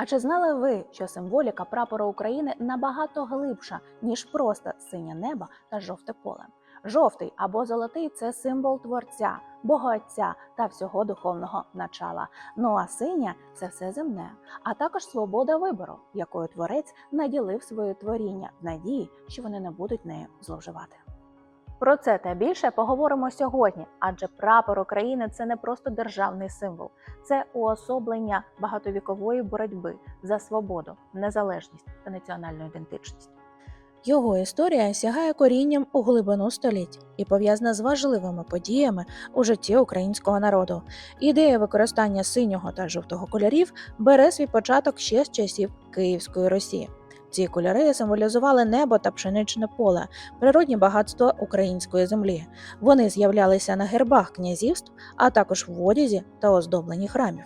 А чи знали ви, що символіка прапору України набагато глибша, ніж просто синє небо та жовте поле? Жовтий або золотий це символ творця, богоотця та всього духовного начала. Ну а синя це все земне, а також свобода вибору, якою творець наділив своє творіння в надії, що вони не будуть нею зловживати. Про це та більше поговоримо сьогодні, адже прапор України це не просто державний символ, це уособлення багатовікової боротьби за свободу, незалежність та національну ідентичність. Його історія сягає корінням у глибину століть і пов'язана з важливими подіями у житті українського народу. Ідея використання синього та жовтого кольорів бере свій початок ще з часів Київської Росії. Ці кольори символізували небо та пшеничне поле, природні багатство української землі. Вони з'являлися на гербах князівств, а також в одязі та оздобленні храмів.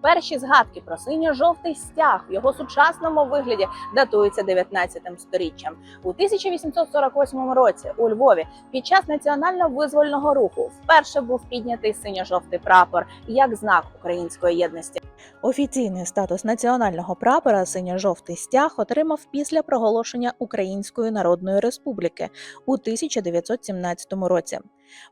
Перші згадки про синьо-жовтий стяг в його сучасному вигляді датуються 19 сторіччям. У 1848 році у Львові під час національно-визвольного руху вперше був піднятий синьо-жовтий прапор як знак української єдності. Офіційний статус національного прапора синьо-жовтий стяг отримав після проголошення Української Народної Республіки у 1917 році.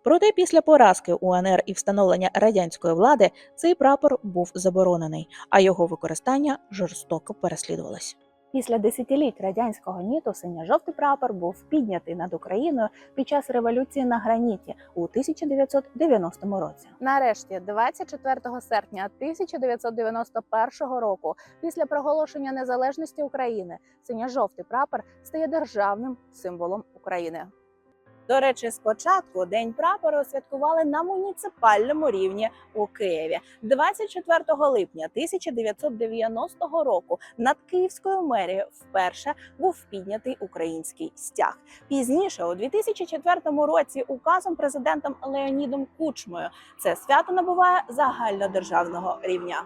Проте після поразки УНР і встановлення радянської влади цей прапор був заборонений, а його використання жорстоко переслідувалось. Після десятиліть радянського ніту синьо-жовтий прапор був піднятий над Україною під час революції на граніті у 1990 році. Нарешті, 24 серпня 1991 року, після проголошення незалежності України, синьо-жовтий прапор стає державним символом України. До речі, спочатку День прапору святкували на муніципальному рівні у Києві. 24 липня 1990 року над Київською мерією вперше був піднятий український стяг. Пізніше, у 2004 році, указом президентом Леонідом Кучмою це свято набуває загальнодержавного рівня.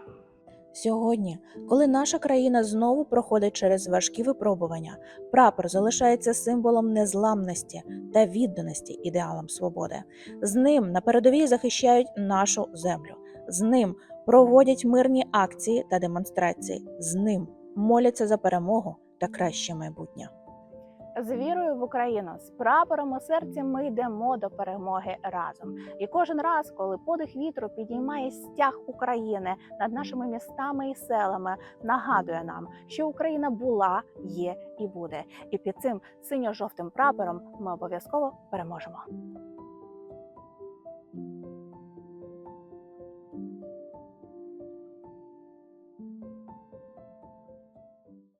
Сьогодні, коли наша країна знову проходить через важкі випробування, прапор залишається символом незламності та відданості ідеалам свободи. З ним на передовій захищають нашу землю. З ним проводять мирні акції та демонстрації. З ним моляться за перемогу та краще майбутнє. З вірою в Україну, з прапором у серці ми йдемо до перемоги разом. І кожен раз, коли подих вітру підіймає стяг України над нашими містами і селами, нагадує нам, що Україна була, є і буде. І під цим синьо-жовтим прапором ми обов'язково переможемо.